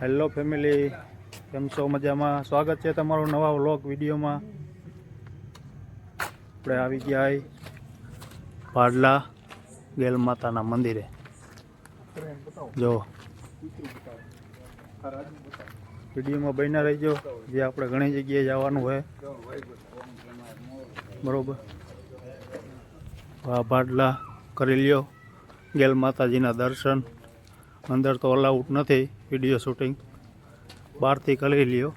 Hello family કેમ છો? મજામાં? સ્વાગત છે તમારું નવા વ્લોગ વિડીયોમાં. આપણે આવી ગયા ભાડલા ગેલ માતાના મંદિરે. જો. વિડીયોમાં બન્યા રહીજો. જે આપણે ઘણી જગ્યાએ જવાનું હોય. બરોબર. આ પાડલા કરી લ્યો. ગેલ માતાજીના દર્શન. અંદર તો અલાઉટ નથી. વીડિયો શૂટિંગ બહારથી કરી લ્યો.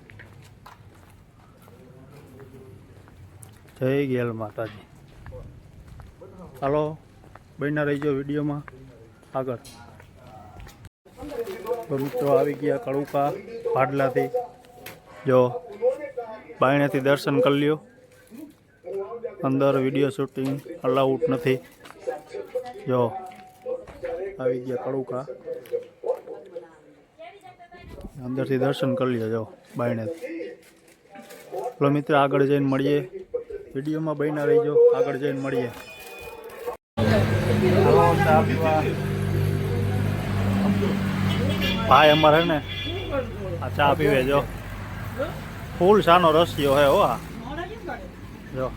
જય ગેલ માતાજી. હાલો, બન્યા રહીજો વિડીયોમાં. આગળ. તો મિત્રો આવી ગયા કડુકા ભાડલાથી. જો, બાયણેથી દર્શન કરી લ્યો. અંદર વીડિયો શૂટિંગ અલાઉટ નથી. જો, આવી ગયા કડુકા. અંદરથી દર્શન કરી લીધા જાઓ બાયણેથી ચલો મિત્ર, આગળ જઈને મળીએ. વિડીયોમાં બન્યા રહીજો, આગળ જઈને મળીએ. ભાઈ અમારે ને, આ ચા પીવે, જો. ફૂલ સાનો રસિયો હે, હો જો.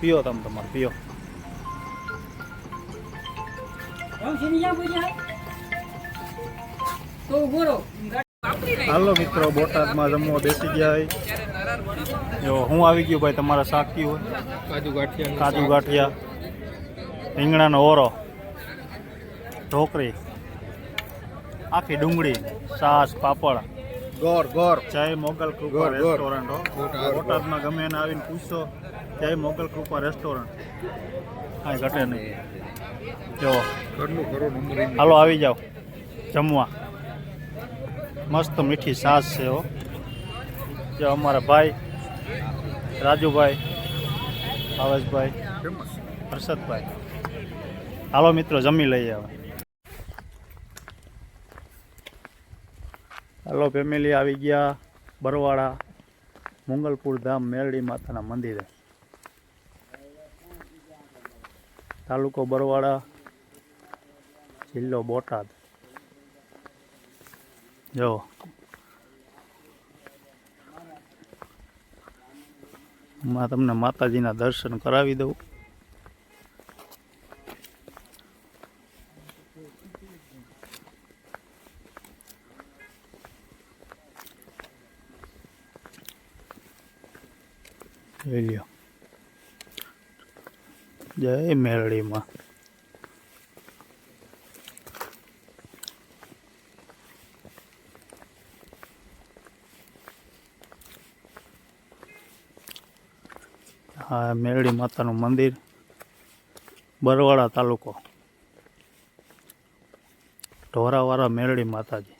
પીઓ તમે તમારે, પીઓ. હાલો મિત્રો બોટાદમાં જમવા બેસી ગયા જો હું આવી ગયો ભાઈ તમારા શાક કયું હોય. કાજુ ગાંઠિયા કાજુ ગાંઠિયા રીંગણાનો ઓરો ઢોકરી આખી ડુંગળી સાસ પાપડ. ગોર ગોર. જય મોગલ કૃપા. રેસ્ટોરન્ટ હો. બોટાદમાં ગમે એને આવીને પૂછશો જય મોગલ કૃપા રેસ્ટોરન્ટ. કાંઈ ઘટે નહીં. જો. હાલો આવી જાઓ. જમવા. મસ્ત મીઠી સાસ છે હો. જો અમારા ભાઈ, રાજુભાઈ, ભાવેશભાઈ, હર્ષદભાઈ. હાલો મિત્રો, જમી લઈએ હવે. હાલો ફેમિલી આવી ગયા બરવાડા મંગલપુર ધામ, મેરડી માતાના મંદિરે. તાલુકો બરવાડા જિલ્લો બોટાદ. જો માં તમને માતાજીના દર્શન કરાવી દઉં. જય મેરડીમાં. હા મેરડી માતાનું મંદિર બરવાડા તાલુકો. ઢોરાવાળા મેરડી માતાજી.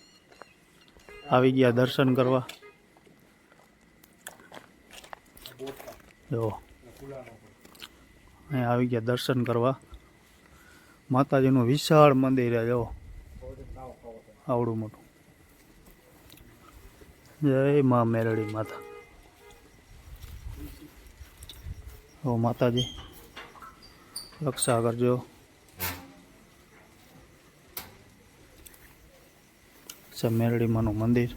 આવી ગયા દર્શન કરવા. જો. અહીંયા આવી ગયા દર્શન કરવા. માતાજીનું વિશાળ મંદિર છે, જો. આવડું મોટું. જય મા મેરડી માતા. ઓ, માતાજી. રક્ષા કરજો છે મેરડી માનું મંદિર.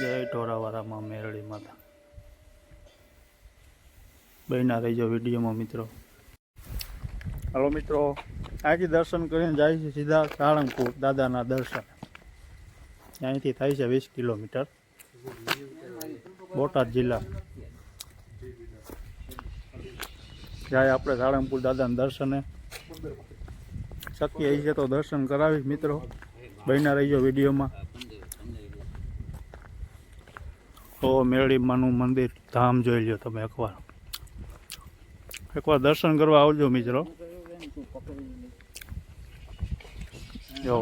જય ઢોરાવાળામાં મેરડી માતા. બહેના રહીજો વિડીયોમાં, મિત્રો. હાલો, મિત્રો. આજે દર્શન કરીને જાય છે સીધા સાળંગપુર, દાદાના દર્શન. અહીંથી થાય છે વીસ કિલોમીટર. બોટાદ જિલ્લા. જાય આપણે સાળંગપુર દાદાના દર્શને. શક્ય છે તો દર્શન કરાવીશ મિત્રો. બહેના રહીજો વિડીયોમાં. તો મેળીમાનું મંદિર ધામ જોઈ લો તમે એકવાર. એકવાર દર્શન કરવા આવજો મિત્રો. જો.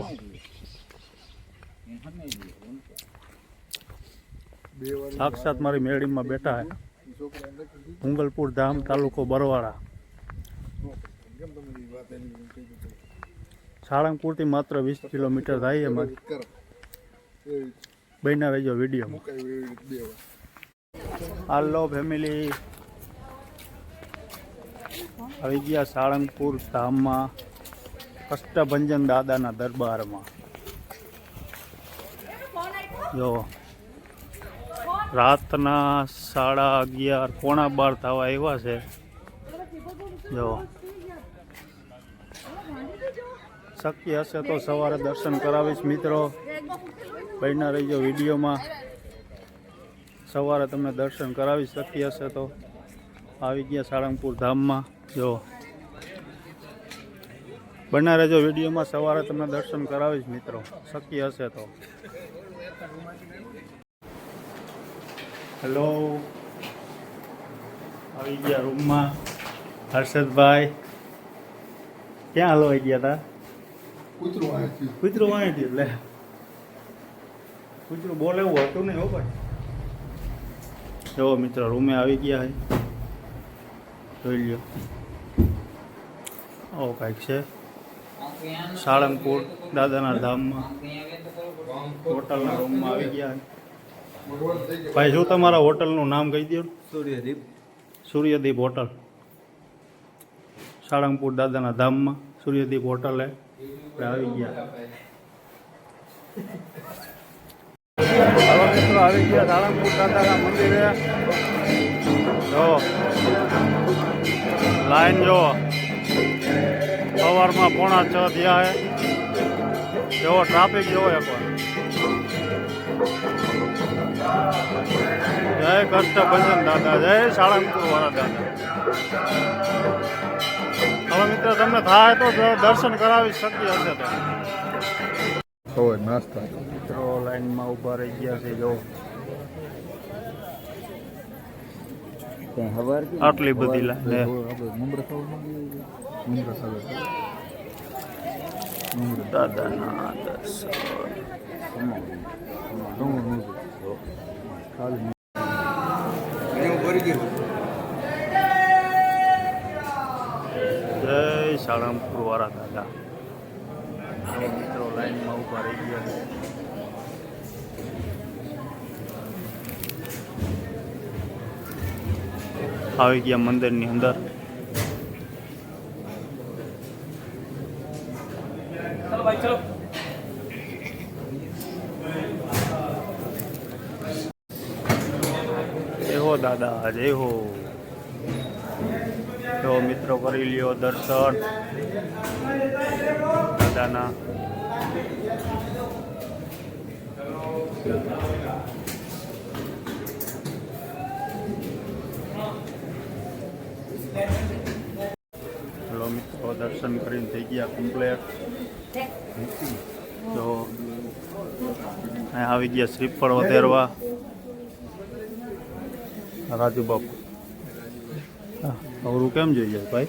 સાક્ષાત મારી મેળીમાં બેઠા હે. ઉંગલપુર ધામ તાલુકો બરવાડા સાળંગપુરથી માત્ર વીસ કિલોમીટર થાય એમાં. બહેના રહેજો વીડિયો હાલો ફેમિલી. આવી ગયા સાળંગપુર ધામમાં કષ્ટભંજન દાદાના દરબારમાં. જો રાતના સાડા અગિયાર, પોણા બાર થવા આવ્યા છે. જો. શક્ય હશે તો સવારે દર્શન કરાવીશ, મિત્રો. બહેના રહીજો વિડીયોમાં. સવારે તમને દર્શન કરાવી શક્ય હશે તો. આવી ગયા સાળંગપુર ધામમાં. જો. બના રહેજો વિડીયોમાં, સવારે તમને દર્શન કરાવીશ, મિત્રો. શક્ય હશે તો. હેલો આવી ગયા રૂમમાં. હર્ષદભાઈ. ક્યાં હલવાઈ ગયા હતા કૂતરું વાણી કૂતરું વાંચી એટલે કૂતરું બોલે એવું હતું નહીં હો ભાઈ. જો મિત્રો રૂમે આવી ગયા હે. જોઈ લ્યો. આવો કાંઈક છે. સાળંગપુર દાદાના ધામમાં. હોટલના રૂમમાં આવી ગયા ભાઈ શું તમારા હોટલનું નામ કહી દો સૂર્યદીપ. સૂર્યદીપ હોટલ. સાળંગપુર દાદાના ધામમાં સૂર્યદીપ હોટલે આવી ગયા. મિત્રો આવી ગયા સાળંગપુર દાદાના મંદિરે. જો લાઈન જો. સવારમાં પોણા છ થયા હે. જેવો ટ્રાફિક જેવો એકવાર. જય કષ્ટભંજન દાદા જય સાળંગપુર વાળા દાદા. હવે મિત્રો તમને થાય તો દર્શન કરાવી શક્ય હશે તો. હોય નાસ્તા મિત્રો લાઈનમાં ઊભા રહી ગયા છે જો. આટલી બધી લાઈન દાદાના દર્શન. જય સાળંગપુર વાળા દાદા. મિત્રો લાઈનમાં ઊભા રહી ગયા આવી ગયા મંદિરની અંદર જય હો દાદા, જય હો. તો મિત્રો કરી લ્યો દર્શન. દાદાના મિત્રો, દર્શન કરીને થઈ ગયા કમ્પ્લેટ તો આવી ગયા શ્રીફળ વધારવા. રાજુ બાપુ. અવરું કેમ જોઈ જાય ભાઈ?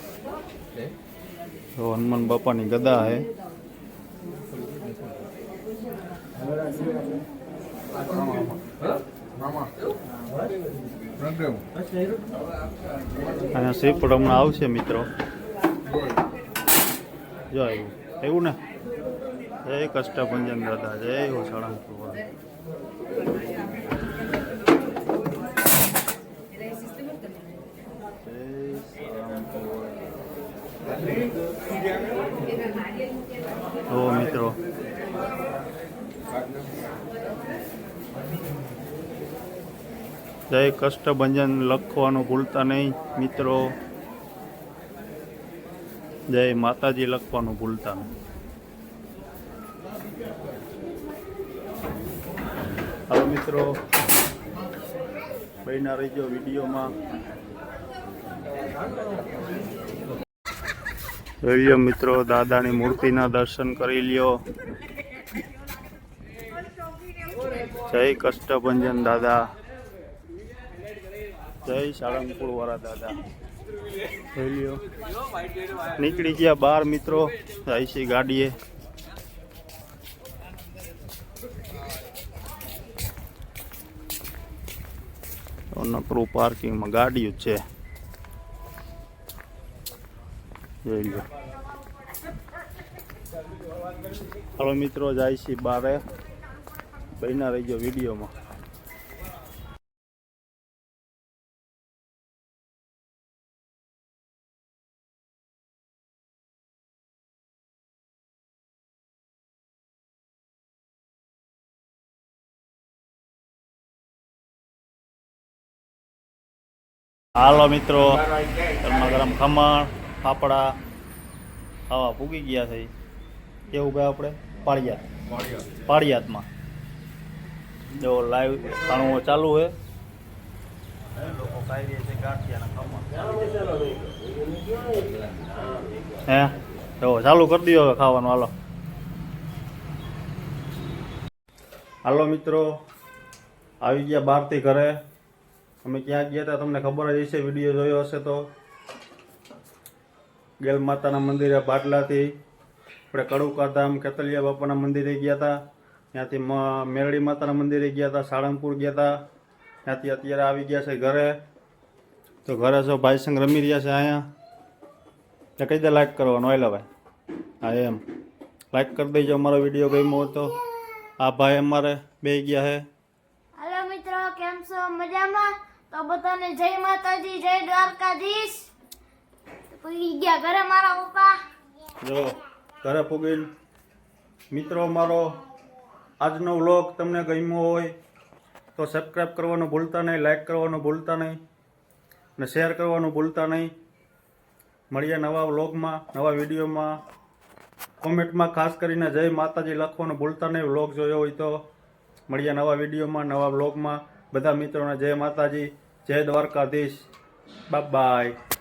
તો હનુમાન બાપાની ગદા હે. અહીંયા શ્રીફળ હમણાં આવશે, મિત્રો. જો આવ્યું એવું ને? જય કષ્ટભંજન દાદા, જય હો સાળંગપુર જો મિત્રો. જય કષ્ટભંજન લખવાનું ભૂલતા નહીં, મિત્રો. જય માતાજી લખવાનું ભૂલતા નહીં. હવે મિત્રો. બહેના રહીજો વિડીયોમાં. જોઈ મિત્રો, દાદાની મૂર્તિના દર્શન કરી લ્યો. જય કષ્ટભંજન દાદા. જય સાળંગપુર વાળા દાદા. નીકળી ગયા બાર મિત્રો જાય છે ગાડીએ નકરું પાર્કિંગમાં ગાડીઓ છે. Iya, iya. Halo Mitro Jai si Bare. Baina rejo video mah. Halo Mitro, selamat malam kamar. પાપડા ખાવા પૂગી ગયા છે. કેવું કહે આપણે પાળિયાત. પાળિયાતમાં. જો લાઈવ ખાણું ચાલુ છે. લોકો ખાઈ રહ્યા છે ગાંઠિયાના હે? જો ચાલુ કરી દો હવે ખાવાનું હાલો. હાલો મિત્રો આવી ગયા બહારથી ઘરે. અમે ક્યાં ગયા હતા તમને ખબર જ હશે વીડિયો જોયો હશે તો. ગેલ માતાના મંદિરે બાટલાથી આપણે કડુકા ધામ કેતલિયા બાપાના મંદિરે ગયા હતા. ત્યાંથી મેરડી માતાના મંદિરે ગયા હતા, સાળંગપુર ગયા હતા. ત્યાંથી અત્યારે આવી ગયા છે ઘરે. તો ઘરે છો ભાઈ સંગ રમી રહ્યા છે અહીંયા. કઈ દે લાઈક કરવાનો, હાલો ભાઈ. હા, એમ. લાઈક કરી દેજો, અમારો વીડિયો ગમ્યો તો. આ ભાઈ અમારે બે ગયા છે. હાલો મિત્રો, કેમ છો? મજામાં? તો બધાને જય માતાજી, જય દ્વારકાધીશ. ઘરે મારા જો, ઘરે પૂગીને મિત્રો, મારો આજનો વ્લોગ તમને ગમ્યો હોય તો સબસ્ક્રાઈબ કરવાનું ભૂલતા નહીં લાઈક કરવાનું ભૂલતા નહીં અને શેર કરવાનું ભૂલતા નહીં. મળીએ નવા વ્લોગમાં, નવા વિડીયોમાં. કોમેન્ટમાં ખાસ કરીને જય માતાજી લખવાનું ભૂલતા નહીં, વ્લોગ જોયો હોય તો. મળીએ નવા વિડીયોમાં, નવા વ્લોગમાં. બધા મિત્રોને જય માતાજી, જય દ્વારકાધીશ. બાય